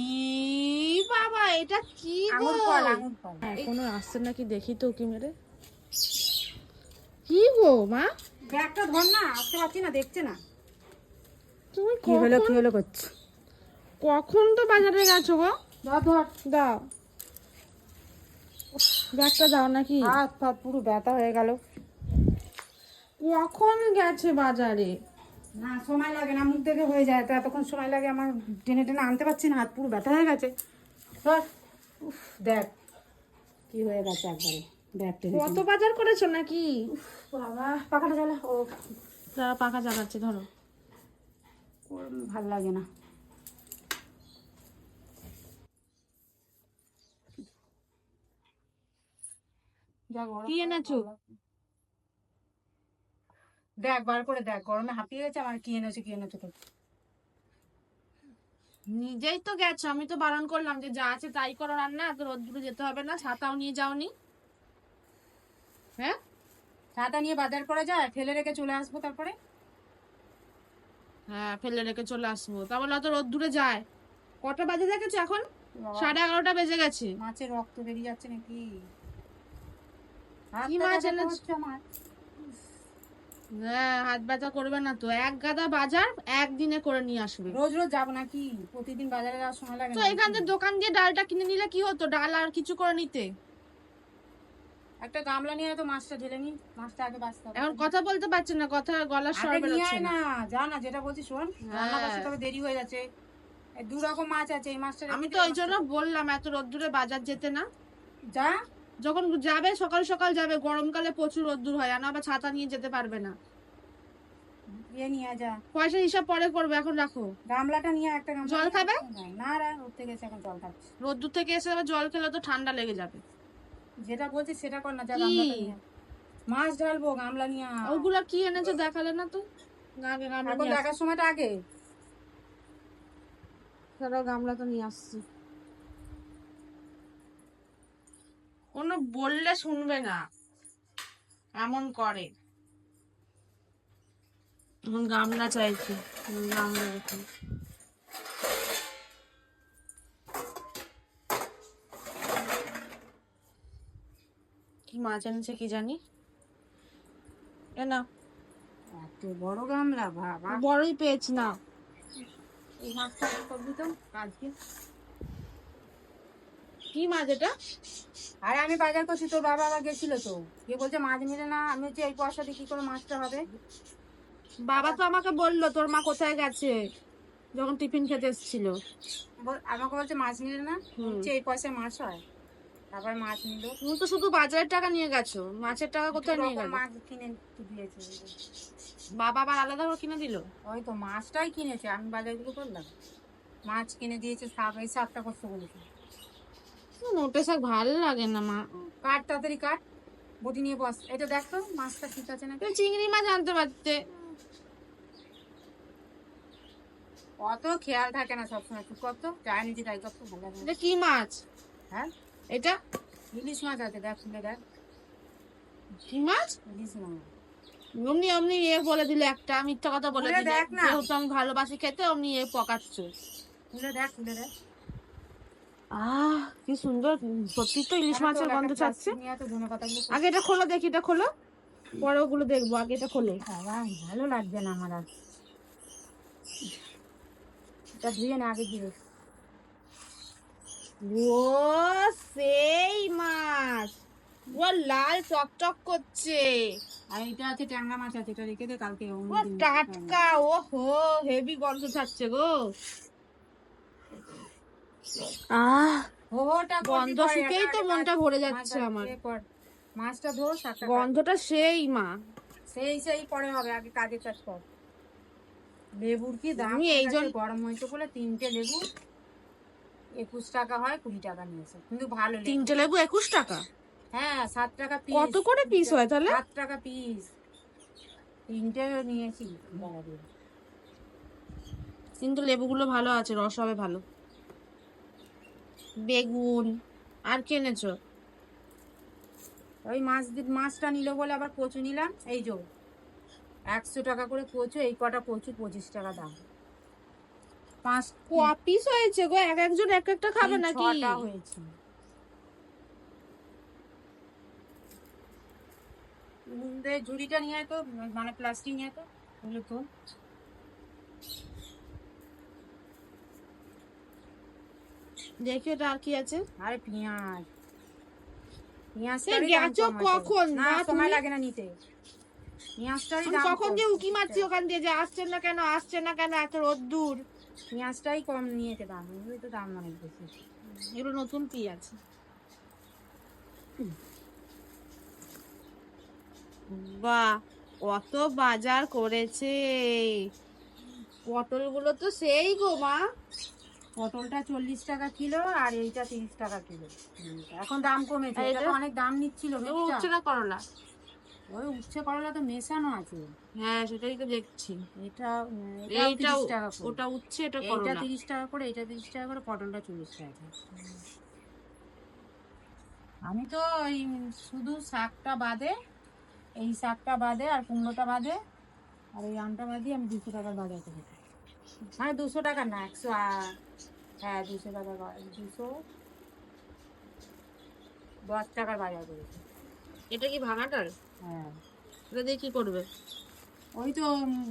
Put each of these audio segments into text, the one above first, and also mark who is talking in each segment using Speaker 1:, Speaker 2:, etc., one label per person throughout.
Speaker 1: ই বাবা এটা কি গো?
Speaker 2: ফল
Speaker 1: হ্যাঁ, কোনো আসছে নাকি? দেখি তো কি মেরে। কি গো মা?
Speaker 2: ব্যাগটা ধর না আসতে পারছি না দেখছে না।
Speaker 1: তুমি
Speaker 2: কি হলো কি হলো করছে?
Speaker 1: কখন তো বাজারে গেছো গো?
Speaker 2: ধর ধর।
Speaker 1: দাও। ব্যাগটা দাও নাকি?
Speaker 2: হাত পুরো ব্যথা হয়ে গেল।
Speaker 1: কখন গেছে বাজারে?
Speaker 2: না সময় লাগে না মুখ দেখে হয়ে যায় তো এতক্ষণ সময় লাগে আমার টেনে টেনে আনতে পারছি না হাত পুরো ব্যথা হয়ে গেছে। ধর উফ, দেখ কি হয়ে গেছে একবারে দেখ টেনে
Speaker 1: কত বাজার করেছ নাকি?
Speaker 2: বাবা পাখাটা জ্বালা ও।
Speaker 1: দাঁড়া, পাখা চালাচ্ছি ধরো।
Speaker 2: ভালো লাগে না।
Speaker 1: কি এনেছো?
Speaker 2: দেখ বার করে দেখ গরমে হাঁপিয়ে গেছে আমার কি এনেছো কি এনেছো তো
Speaker 1: নিজেই তো গেছো আমি তো বারণ করলাম যে যা আছে তাই করো রান্না তো রোদ্দুরে যেতে হবে না ছাতাও নিয়ে যাওনি। হ্যাঁ?
Speaker 2: ছাতা নিয়ে বাজার করা যায় ফেলে রেখে চলে আসব তারপরে?
Speaker 1: হ্যাঁ ফেলে রেখে চলে আসব। তা বলে অত রোদ্দুরে যায়। কটা বাজে দেখেছ এখন? সাড়ে এগারোটা বেজে গেছে।
Speaker 2: মাছের রক্ত বেরিয়ে যাচ্ছে নাকি?
Speaker 1: মাছ এনেছো?
Speaker 2: আমার।
Speaker 1: হ্যাঁ হাত ব্যথা করবে না তো। এক গাদা বাজার একদিনে করে নিয়ে আসবে।
Speaker 2: রোজ রোজ যাব নাকি? প্রতিদিন বাজারে যাওয়ার সময় লাগে
Speaker 1: তো এখান থেকে দোকান দিয়ে ডালটা কিনে নিলে কি হতো? ডাল আর কিছু করে নিতে।
Speaker 2: একটা গামলা নিয়ে তো মাছটা ঢেলে নি। মাছটা আগে বাঁচতে
Speaker 1: এখন কথা বলতে পারছি না কথা গলার স্বর বেরোচ্ছে না।
Speaker 2: যা না যেটা বলছি শোন। রান্না
Speaker 1: হ্যাঁ।
Speaker 2: করতে তবে দেরি হয়ে যাচ্ছে। দু রকম মাছ আছে এই মাছটা
Speaker 1: আমি তো ওই জন্য বললাম এত রোদ্দুরে বাজার যেতে না।
Speaker 2: যা।
Speaker 1: যখন যাবে সকাল সকাল যাবে গরমকালে প্রচুর রোদ্দুর হয় আর আবার ছাতা নিয়ে যেতে পারবে না।
Speaker 2: ইয়ে নিয়ে যা।
Speaker 1: পয়সা হিসাব পরে করবে এখন রাখো।
Speaker 2: গামলাটা নিয়ে একটা গামলা।
Speaker 1: জল খাবে?
Speaker 2: না রা উঠতে গেছে এখন জল খাচ্ছি।
Speaker 1: রোদ্দুর থেকে এসে আবার জল খেলে তো ঠান্ডা লেগে যাবে।
Speaker 2: যেটা বলছি সেটা কর না যা গামলাটা নিয়ে মাছ ঢালবো গামলা নিয়ে।
Speaker 1: ওগুলা কি এনেছো দেখালে না তো? গামলা
Speaker 2: এখন দেখার সময়টা আগে।
Speaker 1: গামলা তো নিয়ে আসছি। কোনো বললে শুনবে না। এমন করে। এখন গামলা চাইছি গামলা রেখে কি মাছ এনেছে কি জানি? এ না।
Speaker 2: এত বড় গামলা বাবা।
Speaker 1: বড়ই পেয়েছি না।
Speaker 2: এই মাছটা করবি তো আজকে
Speaker 1: কি মাছ এটা?
Speaker 2: আরে আমি বাজার করছি তোর বাবা আবার গেছিল তো। গিয়ে বলছে মাছ মিলে না আমি হচ্ছে এই পয়সা দিয়ে কি করে মাছটা হবে?
Speaker 1: বাবা তো আমাকে বলল তোর মা কোথায় গেছে? যখন টিফিন খেতে এসেছিল।
Speaker 2: আমাকে বলছে মাছ নিলে না। হচ্ছে এই পয়সায় মাছ হয়। তারপর মাছ নিল।
Speaker 1: তুমি তো শুধু বাজারের টাকা নিয়ে গেছো মাছের টাকা কোথায় নিয়ে গেল?
Speaker 2: মাছ কিনে দিয়েছে।
Speaker 1: বাবা আবার আলাদা করে কিনে দিল?
Speaker 2: ওই তো মাছটাই কিনেছে আমি বাজারগুলো করলাম। মাছ কিনে দিয়েছে সাপ এই সাপটা করতে বলেছে
Speaker 1: নোটে শাক ভালো লাগে না মা।
Speaker 2: কাট তাড়াতাড়ি কাট। বটি নিয়ে বস। এটা দেখ মাছটা ঠিক আছে
Speaker 1: তুমি চিংড়ি মাছ আনতে পারতে।
Speaker 2: অত খেয়াল থাকে না সবসময় তুই কত নিজে তাই কত ভালো লাগে।
Speaker 1: এটা কি মাছ?
Speaker 2: হ্যাঁ?
Speaker 1: এটা?
Speaker 2: ইলিশ মাছ আছে দেখ শুনে দেখ।
Speaker 1: কি মাছ?
Speaker 2: ইলিশ মাছ।
Speaker 1: অমনি অমনি ইয়ে বলে দিলে একটা মিথ্যা কথা বলে দিলে।
Speaker 2: দেখ না।
Speaker 1: যেহেতু আমি ভালোবাসি খেতে অমনি ইয়ে পকাচ্ছ।
Speaker 2: খুলে দেখ খুলে দেখ।
Speaker 1: আহ কি সুন্দর সত্যি তো ইলিশ মাছের গন্ধ ছাড়ছে। আগে এটা খোলো দেখি এটা খোলো। পরে ওগুলো দেখব আগে এটা খোলো।
Speaker 2: ভালো লাগবে না আমার আর। এটা ধুয়ে না আগে দিয়ে
Speaker 1: ও সেই মাছ। ও লাল টকটক করছে।
Speaker 2: আর এটা আছে ট্যাংরা মাছ আছে এটা রেখে দে কালকে
Speaker 1: টাটকা ও হো হেভি গন্ধ ছাড়ছে গো। আহ গন্ধ শুকেই তো মনটা ভরে যাচ্ছে আমার।
Speaker 2: মাছটা ধো শাকটা কাট।
Speaker 1: গন্ধটা সেই মা।
Speaker 2: সেই সেই পরে হবে আগে কাজের কাজ কর। লেবুর কি দাম
Speaker 1: এই জন্য-
Speaker 2: গরম হয়েছে বলে তিনটে লেবু একুশ টাকা হয় কুড়ি টাকা নিয়েছে। কিন্তু ভালো
Speaker 1: তিনটে লেবু একুশ টাকা?
Speaker 2: হ্যাঁ সাত টাকা পিস
Speaker 1: কত করে পিস হয় তাহলে?
Speaker 2: সাত টাকা পিস তিনটে নিয়েছি।
Speaker 1: কিন্তু লেবুগুলো ভালো আছে রস হবে ভালো। বেগুন আর কি এনেছো?
Speaker 2: ওই মাছ মাছটা নিল বলে আবার কচু নিলাম এই যো একশো টাকা করে কচু এই কটা কচু পঁচিশ টাকা দাম। পাঁচ
Speaker 1: ক পিস হয়েছে গো এক একজন এক একটা খাবে নাকি?
Speaker 2: ছটা হয়েছে। ঝুড়িটা নিয়ে তো মানে প্লাস্টিক নিয়ে তো তো।
Speaker 1: দেখি ওটা আর কি আছে।
Speaker 2: আরে পেঁয়াজ।
Speaker 1: কখন?
Speaker 2: না সময় লাগে না নিতে।
Speaker 1: কখন যে উকি মারছি ওখান দিয়ে যে আসছে না কেন আসছে না কেন এত রোদ্দুর।
Speaker 2: পেঁয়াজটাই কম নিয়েছে দাম। এগুলো তো দাম অনেক বেশি।
Speaker 1: এগুলো নতুন পেঁয়াজ বাহ কত বাজার করেছে। পটলগুলো তো সেই গো মা।
Speaker 2: পটলটা চল্লিশ টাকা কিলো আর এইটা তিরিশ টাকা কিলো। এখন দাম কমেছে এটা
Speaker 1: এটা?
Speaker 2: অনেক দাম নিচ্ছিল?
Speaker 1: উঠছে না করলা?
Speaker 2: ওই উচ্ছে করলা তো মেশানো আছে।
Speaker 1: হ্যাঁ সেটাই তো দেখছি।
Speaker 2: এটা
Speaker 1: এইটা
Speaker 2: টাকা
Speaker 1: ওটা উচ্ছে এটা করলা।
Speaker 2: তিরিশ টাকা করে এটা তিরিশ টাকা করে পটলটা চল্লিশ টাকা আমি তো ওই শুধু শাকটা বাদে এই শাকটা বাদে আর কুমড়োটা বাদে আর এই আমটা বাদে আমি দুশো টাকার বাজার করি মানে দুশো টাকা না একশো হ্যাঁ দুশো টাকার বা- দুশো দশ টাকার বাজার করেছি।
Speaker 1: এটা কি ভাঙাটার?
Speaker 2: হ্যাঁ।
Speaker 1: এটা দিয়ে কি করবে?
Speaker 2: ওই তো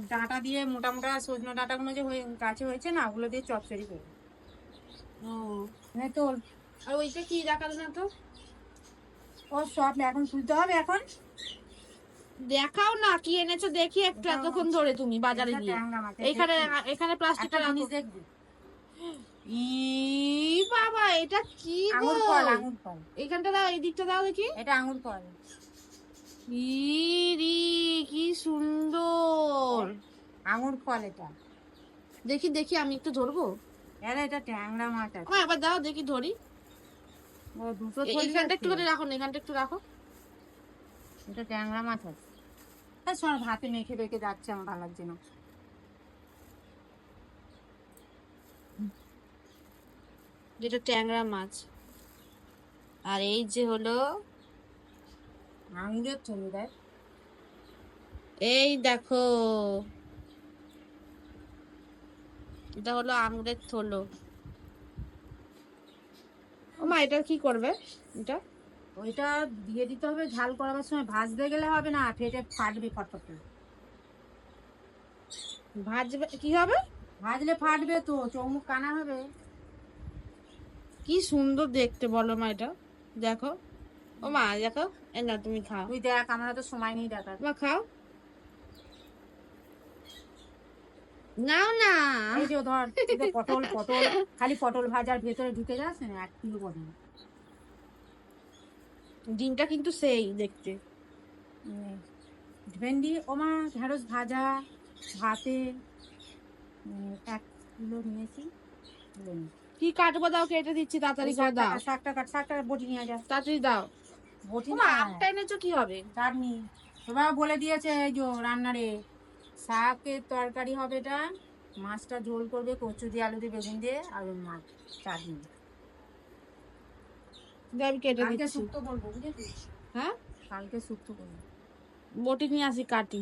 Speaker 2: ডাঁটা দিয়ে মোটা মোটা সজনে ডাঁটাগুলো যে হয়ে গাছে হয়েছে না ওগুলো দিয়ে চচ্চড়ি করবে।
Speaker 1: ও।
Speaker 2: মানে তো
Speaker 1: আর ওইটা কি দেখাল না তো?
Speaker 2: ও সব এখন তুলতে হবে এখন?
Speaker 1: দেখাও না কি এনেছো দেখি একটু এতক্ষণ ধরে তুমি বাজারে গিয়ে। এখানে এখানে প্লাস্টিকটা
Speaker 2: জিনিস দেখবি।
Speaker 1: ই বাবা এটা কি গো
Speaker 2: আঙুর ফল আঙুর ফল।
Speaker 1: এখানটা দাও এই দিকটা দাও দেখি।
Speaker 2: এটা আঙুর ফল।
Speaker 1: ই রি কি সুন্দর।
Speaker 2: আঙুর ফল এটা।
Speaker 1: দেখি দেখি আমি একটু ধরবো?
Speaker 2: এরা এটা ট্যাংরা মাছ আছে।
Speaker 1: আমার একবার দাও দেখি ধরি।
Speaker 2: ও দুটো
Speaker 1: এইখানটা একটু করে রাখো না এখানটা একটু রাখো।
Speaker 2: এটা ট্যাংরা মাছ আছে। হ্যাঁ সব হাতে মেখে মেখে যাচ্ছে আমার ভালো লাগছে না
Speaker 1: যেটা ট্যাংরা মাছ। আর এই যে হলো
Speaker 2: আঙুরের থলি দেয়
Speaker 1: এই দেখো। এটা হলো আঙুরের থলো। মা এটা কি করবে এটা?
Speaker 2: ওইটা দিয়ে দিতে হবে ঝাল করাবার সময় ভাজতে গেলে হবে না ফেটে ফাটবে ফটফট।
Speaker 1: ভাজবে কি হবে?
Speaker 2: ভাজলে ফাটবে তো চৌমুখ কানা হবে।
Speaker 1: কি সুন্দর দেখতে বলো মা এটা। দেখো। ও মা দেখো। এ না তুমি খাও।
Speaker 2: তুই দেখ আমরা তো সময় নেই দেখার।
Speaker 1: মা খাও। নাও না।
Speaker 2: এই যে ধর পটল পটল খালি পটল ভাজার ভেতরে ঢুকে যাস না এক কিলো পটল
Speaker 1: ডিমটা কিন্তু সেই দেখতে।
Speaker 2: ভেন্ডি ওমা ঢেঁড়স ভাজা ভাতে এক কিলো নিয়েছি তুলে নে।
Speaker 1: কি কাটবো দাও কেটে দিচ্ছি তাড়াতাড়ি করে দাও।
Speaker 2: শাকটা- কাট শাকটা বটি নিয়ে যা।
Speaker 1: তাড়াতাড়ি দাও।
Speaker 2: বটি না
Speaker 1: আমটা এনেছো কি হবে
Speaker 2: চাটনি সবাই বলে দিয়েছে এই যে রান্নারে শাকের তরকারি হবে এটা মাছটা ঝোল করবে কচু দিয়ে আলু দিয়ে বেগুন দিয়ে আর মাছ চাটনি।
Speaker 1: আমি কেটে
Speaker 2: কালকে
Speaker 1: দিচ্ছি।
Speaker 2: শুক্তো করব বুঝেছিস?
Speaker 1: হ্যাঁ?
Speaker 2: কালকে শুক্তো করব।
Speaker 1: বটি নিয়ে আসি কাটি।